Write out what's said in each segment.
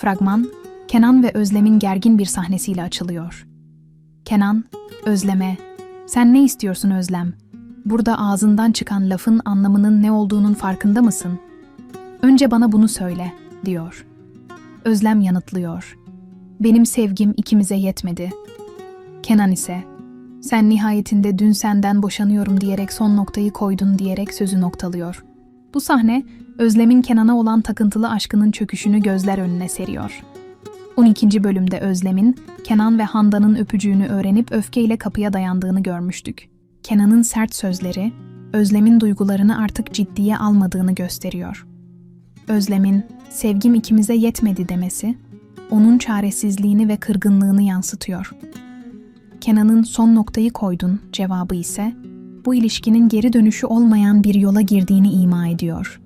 Fragman, Kenan ve Özlem'in gergin bir sahnesiyle açılıyor. Kenan, Özlem'e, sen ne istiyorsun Özlem? Burada ağzından çıkan lafın anlamının ne olduğunun farkında mısın? Önce bana bunu söyle, diyor. Özlem yanıtlıyor. Benim sevgim ikimize yetmedi. Kenan ise, sen nihayetinde dün senden boşanıyorum diyerek son noktayı koydun diyerek sözü noktalıyor. Bu sahne, Özlem'in Kenan'a olan takıntılı aşkının çöküşünü gözler önüne seriyor. 12. bölümde Özlem'in, Kenan ve Handan'ın öpücüğünü öğrenip öfkeyle kapıya dayandığını görmüştük. Kenan'ın sert sözleri, Özlem'in duygularını artık ciddiye almadığını gösteriyor. Özlem'in, sevgim ikimize yetmedi demesi, onun çaresizliğini ve kırgınlığını yansıtıyor. Kenan'ın son noktayı koydun cevabı ise, bu ilişkinin geri dönüşü olmayan bir yola girdiğini ima ediyor.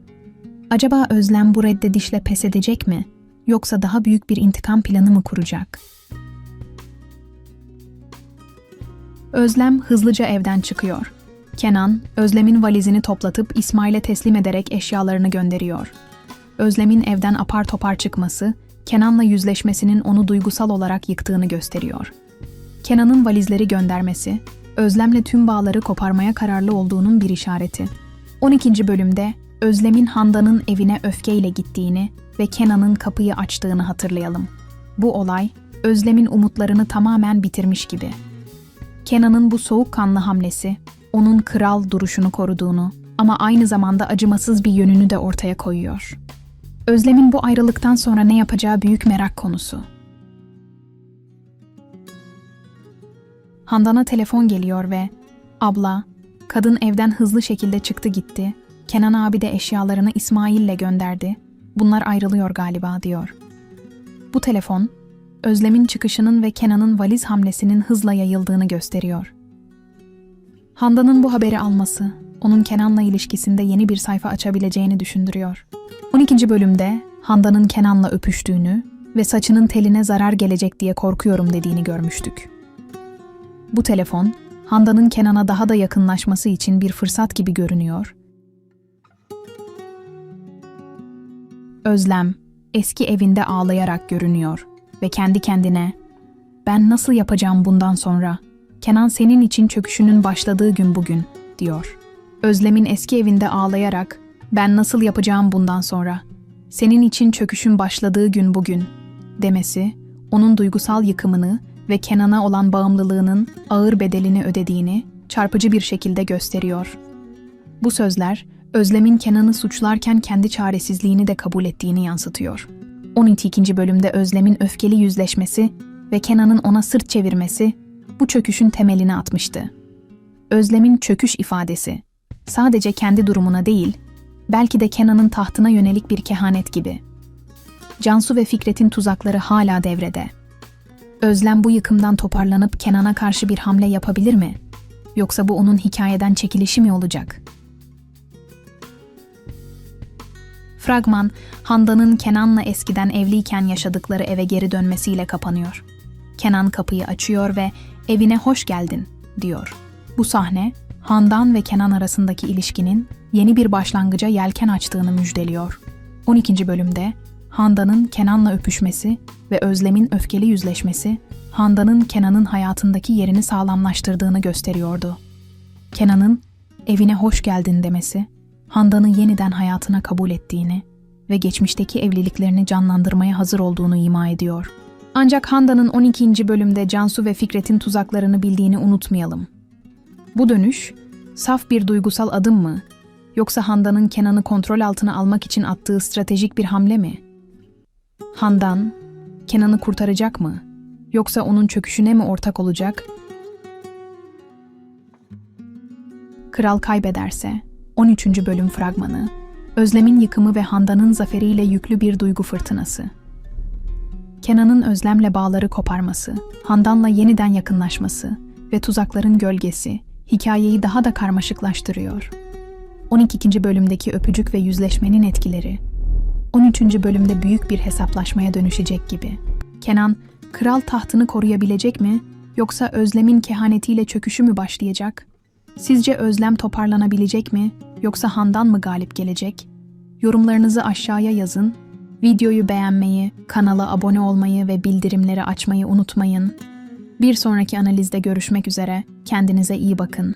Acaba Özlem bu reddedişle pes edecek mi? Yoksa daha büyük bir intikam planı mı kuracak? Özlem hızlıca evden çıkıyor. Kenan, Özlem'in valizini toplatıp İsmail'e teslim ederek eşyalarını gönderiyor. Özlem'in evden apar topar çıkması, Kenan'la yüzleşmesinin onu duygusal olarak yıktığını gösteriyor. Kenan'ın valizleri göndermesi, Özlem'le tüm bağları koparmaya kararlı olduğunun bir işareti. 12. bölümde Özlem'in Handan'ın evine öfkeyle gittiğini ve Kenan'ın kapıyı açtığını hatırlayalım. Bu olay, Özlem'in umutlarını tamamen bitirmiş gibi. Kenan'ın bu soğukkanlı hamlesi, onun kral duruşunu koruduğunu ama aynı zamanda acımasız bir yönünü de ortaya koyuyor. Özlem'in bu ayrılıktan sonra ne yapacağı büyük merak konusu. Handan'a telefon geliyor ve "Abla, kadın evden hızlı şekilde çıktı gitti. Kenan abi de eşyalarını İsmail'le gönderdi. Bunlar ayrılıyor galiba." diyor. Bu telefon Özlem'in çıkışının ve Kenan'ın valiz hamlesinin hızla yayıldığını gösteriyor. Handan'ın bu haberi alması, onun Kenan'la ilişkisinde yeni bir sayfa açabileceğini düşündürüyor. 12. bölümde Handan'ın Kenan'la öpüştüğünü ve saçının teline zarar gelecek diye korkuyorum dediğini görmüştük. Bu telefon, Handan'ın Kenan'a daha da yakınlaşması için bir fırsat gibi görünüyor. Özlem, eski evinde ağlayarak görünüyor ve kendi kendine "Ben nasıl yapacağım bundan sonra? Kenan senin için çöküşünün başladığı gün bugün." diyor. Özlem'in eski evinde ağlayarak "Ben nasıl yapacağım bundan sonra? Senin için çöküşün başladığı gün bugün." demesi onun duygusal yıkımını ve Kenan'a olan bağımlılığının ağır bedelini ödediğini çarpıcı bir şekilde gösteriyor. Bu sözler Özlem'in Kenan'ı suçlarken kendi çaresizliğini de kabul ettiğini yansıtıyor. 12. bölümde Özlem'in öfkeli yüzleşmesi ve Kenan'ın ona sırt çevirmesi bu çöküşün temelini atmıştı. Özlem'in çöküş ifadesi sadece kendi durumuna değil, belki de Kenan'ın tahtına yönelik bir kehanet gibi. Cansu ve Fikret'in tuzakları hala devrede. Özlem bu yıkımdan toparlanıp Kenan'a karşı bir hamle yapabilir mi? Yoksa bu onun hikayeden çekilişi mi olacak? Fragman, Handan'ın Kenan'la eskiden evliyken yaşadıkları eve geri dönmesiyle kapanıyor. Kenan kapıyı açıyor ve evine hoş geldin diyor. Bu sahne, Handan ve Kenan arasındaki ilişkinin yeni bir başlangıca yelken açtığını müjdeliyor. 12. bölümde Handan'ın Kenan'la öpüşmesi ve Özlem'in öfkeli yüzleşmesi, Handan'ın Kenan'ın hayatındaki yerini sağlamlaştırdığını gösteriyordu. Kenan'ın evine hoş geldin demesi, Handan'ı yeniden hayatına kabul ettiğini ve geçmişteki evliliklerini canlandırmaya hazır olduğunu ima ediyor. Ancak Handan'ın 12. bölümde Cansu ve Fikret'in tuzaklarını bildiğini unutmayalım. Bu dönüş, saf bir duygusal adım mı? Yoksa Handan'ın Kenan'ı kontrol altına almak için attığı stratejik bir hamle mi? Handan, Kenan'ı kurtaracak mı? Yoksa onun çöküşüne mi ortak olacak? Kral kaybederse, 13. bölüm fragmanı, Özlem'in yıkımı ve Handan'ın zaferiyle yüklü bir duygu fırtınası. Kenan'ın Özlem'le bağları koparması, Handan'la yeniden yakınlaşması ve tuzakların gölgesi hikayeyi daha da karmaşıklaştırıyor. 12. bölümdeki öpücük ve yüzleşmenin etkileri 13. bölümde büyük bir hesaplaşmaya dönüşecek gibi. Kenan, kral tahtını koruyabilecek mi yoksa Özlem'in kehanetiyle çöküşü mü başlayacak? Sizce Özlem toparlanabilecek mi yoksa Handan mı galip gelecek? Yorumlarınızı aşağıya yazın. Videoyu beğenmeyi, kanala abone olmayı ve bildirimleri açmayı unutmayın. Bir sonraki analizde görüşmek üzere. Kendinize iyi bakın.